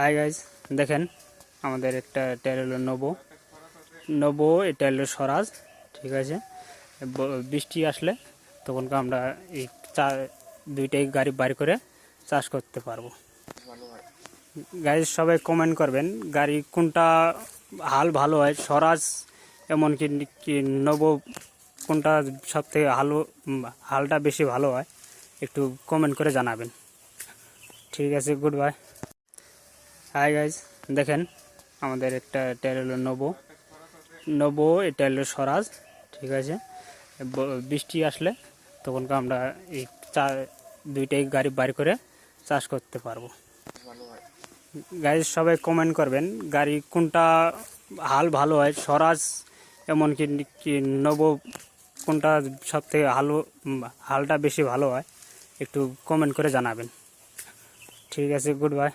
Hi guys দেখেন, আমাদের একটা ট্যাল হলো নবো নবো এটা হলো স্বরাজ ঠিক আছে? বৃষ্টি আসলে তখন আমরা এই চা, দুইটাই গাড়ি বাইর করে চাষ করতে পারব। গাইজ সবাই কমেন্ট করবেন, গাড়ি কোনটা হাল ভালো হয়? স্বরাজ এমনকি কি নব কোনটা সব থেকে হালো হালটা বেশি ভালো হয়? একটু কমেন্ট করে জানাবেন। ঠিক আছে গুড বাই হাই গাইজ দেখেন, আমাদের একটা ট্যাল হলো নবো নবো এটা হলো স্বরাজ, ঠিক আছে? বৃষ্টি আসলে তখন আমরা এই চা, দুইটাই গাড়ি বাইর করে চাষ করতে পারব। গাড়ি সবাই কমেন্ট করবেন, গাড়ি কোনটা হাল ভালো হয়, স্বরাজ এমনকি নব কোনটা সব থেকে হালো, হালটা বেশি ভালো হয়, একটু কমেন্ট করে জানাবেন। ঠিক আছে গুড বাই